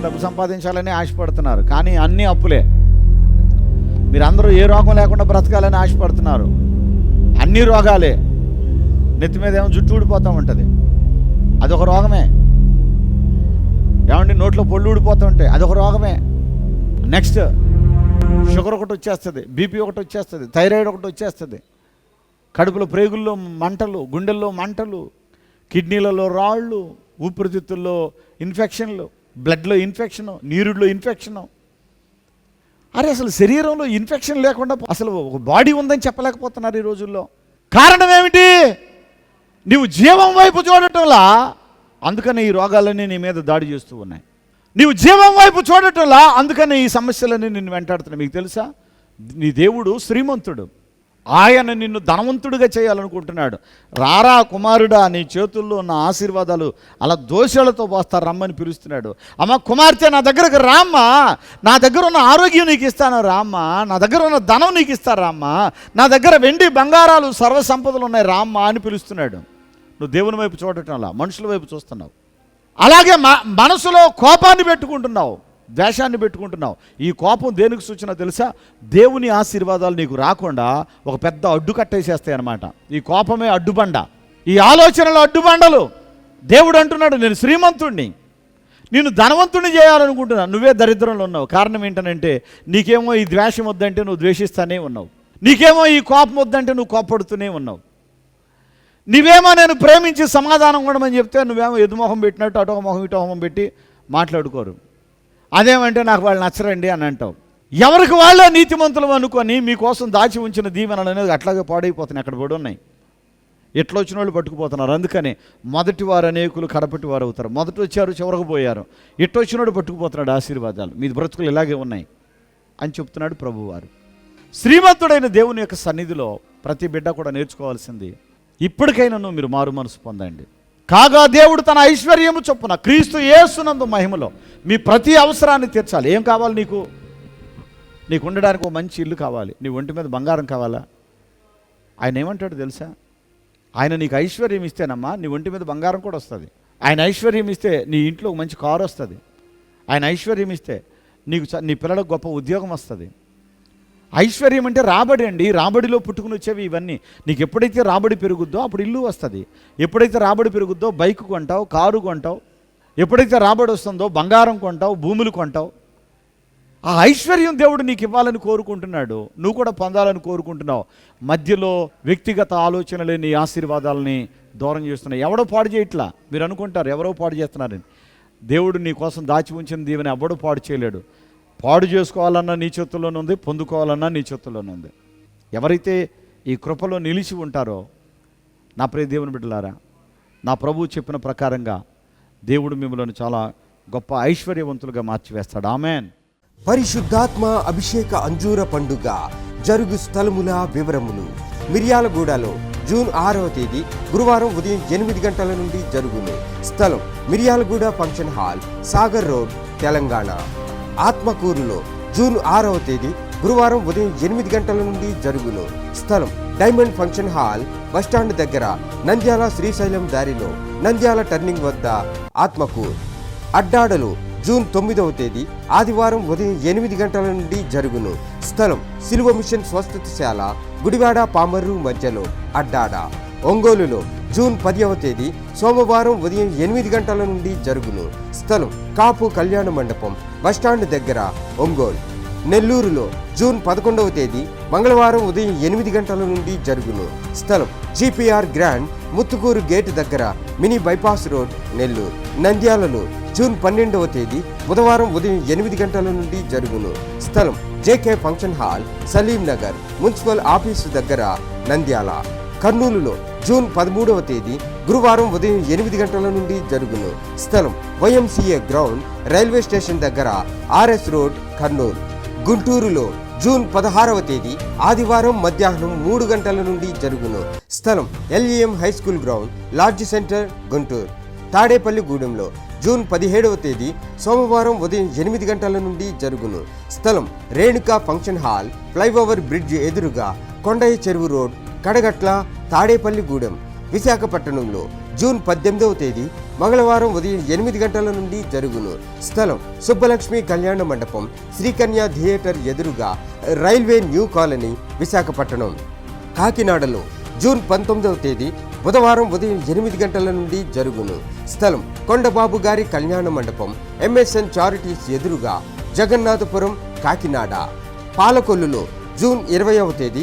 మొత్తం డబ్బు సంపాదించాలని ఆశపడుతున్నారు. కానీ అన్నీ అప్పులే. మీరందరూ ఏ రోగం లేకుండా బ్రతకాలని ఆశపడుతున్నారు. అన్ని రోగాలే. నెత్తి మీద ఏమో జుట్టు ఊడిపోతూ ఉంటుంది. అదొక రోగమే. ఏమండి నోట్లో పొళ్ళు ఊడిపోతూ ఉంటాయి అదొక రోగమే. నెక్స్ట్ షుగర్ ఒకటి వచ్చేస్తుంది బీపీ ఒకటి వచ్చేస్తుంది థైరాయిడ్ ఒకటి వచ్చేస్తుంది. కడుపులో ప్రేగుల్లో మంటలు గుండెల్లో మంటలు కిడ్నీలలో రాళ్ళు ఊపిరితిత్తుల్లో ఇన్ఫెక్షన్లు. బ్లడ్లో ఇన్ఫెక్షను నీరులో ఇన్ఫెక్షను. అరే అసలు శరీరంలో ఇన్ఫెక్షన్ లేకుండా అసలు ఒక బాడీ ఉందని చెప్పలేకపోతున్నారు ఈ రోజుల్లో. కారణం ఏమిటి? నీవు జీవం వైపు చూడటంలా. అందుకని ఈ రోగాలన్నీ నీ మీద దాడి చేస్తూ ఉన్నాయి. నీవు జీవం వైపు చూడటంలా. అందుకని ఈ సమస్యలన్నీ నిన్ను వెంటాడుతున్నాయి. మీకు తెలుసా? నీ దేవుడు శ్రీమంతుడు. ఆయన నిన్ను ధనవంతుడిగా చేయాలనుకుంటున్నాడు. రారా కుమారుడా నీ చేతుల్లో ఉన్న ఆశీర్వాదాలు అలా దోషాలతో పోస్తారు రమ్మని పిలుస్తున్నాడు. అమ్మ కుమార్తె నా దగ్గరకు రామ్మా. నా దగ్గర ఉన్న ఆరోగ్యం నీకు ఇస్తాను రామ్మా. నా దగ్గర ఉన్న ధనం నీకు ఇస్తాను రామ్మా. నా దగ్గర వెండి బంగారాలు సర్వ సంపదలు ఉన్నాయి రామ్మా అని పిలుస్తున్నాడు. నువ్వు దేవుని వైపు చూడటం అలా మనుషుల వైపు చూస్తున్నావు. అలాగే మనసులో కోపాన్ని పెట్టుకుంటున్నావు. ద్వేషాన్ని పెట్టుకుంటున్నావు. ఈ కోపం దేనికి సూచన తెలుసా? దేవుని ఆశీర్వాదాలు నీకు రాకుండా ఒక పెద్ద అడ్డు కట్టేసేస్తాయి అనమాట ఈ కోపమే అడ్డుబండ. ఈ ఆలోచనలు అడ్డుబండలు. దేవుడు అంటున్నాడు నేను శ్రీమంతుణ్ణి. నేను ధనవంతుణ్ణి చేయాలనుకుంటున్నాను నువ్వే దరిద్రంలో ఉన్నావు. కారణం ఏంటనంటే నీకేమో ఈ ద్వేషం వద్దంటే నువ్వు ద్వేషిస్తానే ఉన్నావు. నీకేమో ఈ కోపం వద్దంటే నువ్వు కోపడుతూనే ఉన్నావు. నీవేమో నేను ప్రేమించి సమాధానం ఉండమని చెప్తే నువ్వేమో ఎదుమొహం పెట్టినట్టు అటో మొహం ఇటో మొహం పెట్టి మాట్లాడుకోరు. అదేమంటే నాకు వాళ్ళు నచ్చరండి అని అంటావు. ఎవరికి వాళ్ళే నీతిమంతులు అనుకొని మీకోసం దాచి ఉంచిన దీవెనలు అనేది అట్లాగే పాడైపోతున్నాయి అక్కడ కూడా ఉన్నాయి. ఎట్లా వచ్చిన వాళ్ళు పట్టుకుపోతున్నారు. అందుకని మొదటి వారు అనేకులు కడపటి వారు అవుతారు. మొదట వచ్చారు చివరకు పోయారు. ఎట్లా వచ్చినోడు పట్టుకుపోతున్నాడు ఆశీర్వాదాలు. మీ బ్రతుకులు ఇలాగే ఉన్నాయి అని చెప్తున్నాడు ప్రభువారు. శ్రీమంతుడైన దేవుని యొక్క సన్నిధిలో ప్రతి బిడ్డ కూడా నేర్చుకోవాల్సింది ఇప్పటికైనా మీరు మారు మనసు పొందండి. కాగా దేవుడు తన ఐశ్వర్యము చొప్పున క్రీస్తు యేసునందు మహిమలో మీ ప్రతి అవసరాన్ని తీర్చాలి. ఏం కావాలి నీకు? నీకు ఉండడానికి ఒక మంచి ఇల్లు కావాలి. నీ ఒంటి మీద బంగారం కావాలా? ఆయన ఏమంటాడు తెలుసా? ఆయన నీకు ఐశ్వర్యం ఇస్తేనమ్మా నీ ఒంటి మీద బంగారం కూడా వస్తుంది. ఆయన ఐశ్వర్యం ఇస్తే నీ ఇంట్లో మంచి కారు వస్తుంది. ఆయన ఐశ్వర్యం ఇస్తే నీకు చ- నీ పిల్లలకు గొప్ప ఉద్యోగం వస్తుంది. ఐశ్వర్యం అంటే రాబడి అండి. రాబడిలో పుట్టుకుని వచ్చేవి ఇవన్నీ. నీకు ఎప్పుడైతే రాబడి పెరుగుద్దో అప్పుడు ఇల్లు వస్తుంది. ఎప్పుడైతే రాబడి పెరుగుద్దో బైక్ కొంటావు కారు కొంటావు. ఎప్పుడైతే రాబడి వస్తుందో బంగారం కొంటావు భూములు కొంటావు. ఆ ఐశ్వర్యం దేవుడు నీకు ఇవ్వాలని కోరుకుంటున్నాడు. నువ్వు కూడా పొందాలని కోరుకుంటున్నావు. మధ్యలో వ్యక్తిగత ఆలోచనలే నీ ఆశీర్వాదాలని దూరం చేస్తున్నాయి. ఎవడో పాడు చేయట్లా? మీరు అనుకుంటారు ఎవరో పాడు చేస్తున్నారని. దేవుడు నీ కోసం దాచి ఉంచిన దీవెని ఎవడో పాడు చేయలేడు. పాడు చేసుకోవాలన్నా నీ చేతుల్లోనే ఉంది పొందుకోవాలన్నా నీ చేతుల్లోనే ఉంది. ఎవరైతే ఈ కృపలో నిలిచి ఉంటారో నా ప్రియ దేవుని బిడ్డలారా నా ప్రభువు చెప్పిన ప్రకారంగా దేవుడు మిమ్మల్ని చాలా గొప్ప ఐశ్వర్యవంతులుగా మార్చివేస్తాడు. ఆమెన్. పరిశుద్ధాత్మ అభిషేక అంజూర పండుగ జరుగు స్థలముల వివరములు. మిర్యాలగూడలో జూన్ ఆరవ తేదీ గురువారం ఉదయం ఎనిమిది గంటల నుండి జరుగును. స్థలం Miryalaguda function hall Sagar road Telangana. ఆత్మకూరులో జూన్ ఆరవ తేదీ గురువారం ఉదయం ఎనిమిది గంటల నుండి జరుగును. స్థలం డైమండ్ ఫంక్షన్ హాల్ బస్టాండ్ దగ్గర నంద్యాల శ్రీశైలం దారిలో నంద్యాల టర్నింగ్ వద్ద ఆత్మకూర్. అడ్డాడలు జూన్ తొమ్మిదవ తేదీ ఆదివారం ఉదయం ఎనిమిది గంటల నుండి జరుగును. స్థలం సిలువ మిషన్ స్వస్థతశాల గుడివాడ పామర్రు మధ్యలో అడ్డాడ. ఒంగోలులో జూన్ పదివ తేదీ సోమవారం ఉదయం ఎనిమిది గంటల నుండి జరుగును. స్థలం కాపు కళ్యాణ మండపం బస్టాండ్ దగ్గర ఒంగోలు. నెల్లూరులో జూన్ పదకొండవ తేదీ మంగళవారం ఉదయం ఎనిమిది గంటల నుండి జరుగును. స్థలం జీపీఆర్ గ్రాండ్ ముత్తుకూరు గేటు దగ్గర మినీ బైపాస్ రోడ్ నెల్లూరు. నంద్యాలలో జూన్ పన్నెండవ తేదీ బుధవారం ఉదయం ఎనిమిది గంటల నుండి జరుగును. స్థలం JK function hall Salim Nagar municipal office దగ్గర నంద్యాల. కర్నూలులో జూన్ పదమూడవ తేదీ గురువారం ఉదయం ఎనిమిది గంటల నుండి జరుగును. స్థలం వైఎంసీఏ గ్రౌండ్ రైల్వే స్టేషన్ దగ్గర ఆర్ఎస్ రోడ్ కర్నూలు. గుంటూరులో జూన్ పదహారవ తేదీ ఆదివారం మధ్యాహ్నం మూడు గంటల నుండి జరుగును. స్థలం LEM high school ground lodge centre Guntur. తాడేపల్లిగూడెంలో June పదిహేడవ తేదీ సోమవారం ఉదయం ఎనిమిది గంటల నుండి జరుగును. స్థలం Renuka function hall flyover bridge ఎదురుగా కొండయ్య చెరువు రోడ్ కడగట్ల తాడేపల్లిగూడెం విశాఖపట్నంలో జూన్ పద్దెనిమిదవ తేదీ మంగళవారం ఉదయం ఎనిమిది గంటల నుండి జరుగును. స్థలం సుబ్బలక్ష్మి కళ్యాణ మండపం శ్రీకన్య థియేటర్ ఎదురుగా రైల్వే న్యూ కాలనీ విశాఖపట్నం. కాకినాడలో జూన్ పంతొమ్మిదవ తేదీ బుధవారం ఉదయం ఎనిమిది గంటల నుండి జరుగును. స్థలం కొండబాబు గారి కళ్యాణ మండపం ఎంఎస్ఎన్ చారిటీస్ ఎదురుగా జగన్నాథపురం కాకినాడ. పాలకొల్లులో జూన్ ఇరవైవ తేదీ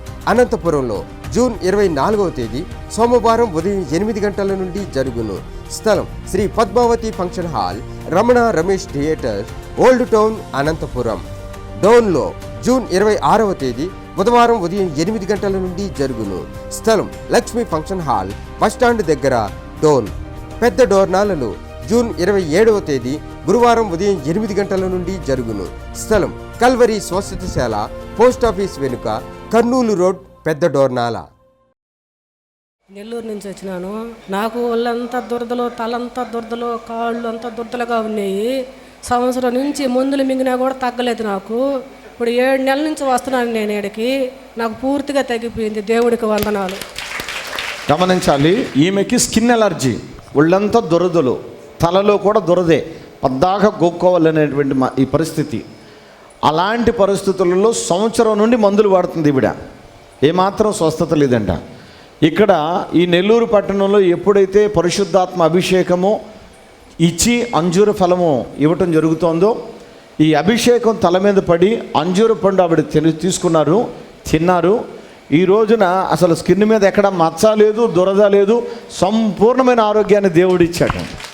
అనంతపురంలో జూన్ ఇరవై నాలుగవ తేదీ సోమవారం ఉదయం ఎనిమిది గంటల నుండి జరుగును. స్థలం Sri Padmavathi function hall Ramana Ramesh theatre old town Anantapur. డౌన్లో జూన్ ఇరవై ఆరవ తేదీ బుధవారం ఉదయం ఎనిమిది గంటల నుండి జరుగును. స్థలం లక్ష్మీ ఫంక్షన్ హాల్ బస్టాండ్ దగ్గర డోన్. పెద్ద డోర్నాలలో జూన్ ఇరవై ఏడవ తేదీ గురువారం ఉదయం ఎనిమిది గంటల నుండి జరుగును. స్థలం కల్వరి స్వస్థతశాల పోస్ట్ ఆఫీస్ వెనుక కర్నూలు రోడ్ పెద్ద డోర్నాల. నెల్లూరు నుంచి వచ్చినాను. నాకు ఒళ్ళంతా దురదలు తలంతా దురదలు కాళ్ళు అంతా దురదలుగా ఉన్నాయి. సంవత్సరం నుంచి మందులు మింగినా కూడా తగ్గలేదు నాకు. ఇప్పుడు ఏడు నెలల నుంచి వస్తున్నాను నేను ఇక్కడికి నాకు పూర్తిగా తగ్గిపోయింది దేవుడికి వందనాలు. గమనించాలి ఈమెకి స్కిన్ ఎలర్జీ ఒళ్ళంతా దురదలు తలలో కూడా దురదే. పద్దాక గోక్కోవాలనేటువంటి మా- ఈ పరిస్థితి. అలాంటి పరిస్థితులలో సంవత్సరం నుండి మందులు వాడుతుంది ఈవిడ. ఏమాత్రం స్వస్థత లేదంట. ఇక్కడ ఈ నెల్లూరు పట్టణంలో ఎప్పుడైతే పరిశుద్ధాత్మ అభిషేకము ఇచ్చి అంజూర ఫలము ఇవ్వటం జరుగుతోందో ఈ అభిషేకం తల మీద పడి అంజూర పండు ఆవిడ తిని- తీసుకున్నారు తిన్నారు. ఈ రోజున అసలు స్కిన్ మీద ఎక్కడ మచ్చ లేదు దురద లేదు సంపూర్ణమైన ఆరోగ్యాన్ని దేవుడిచ్చాడు.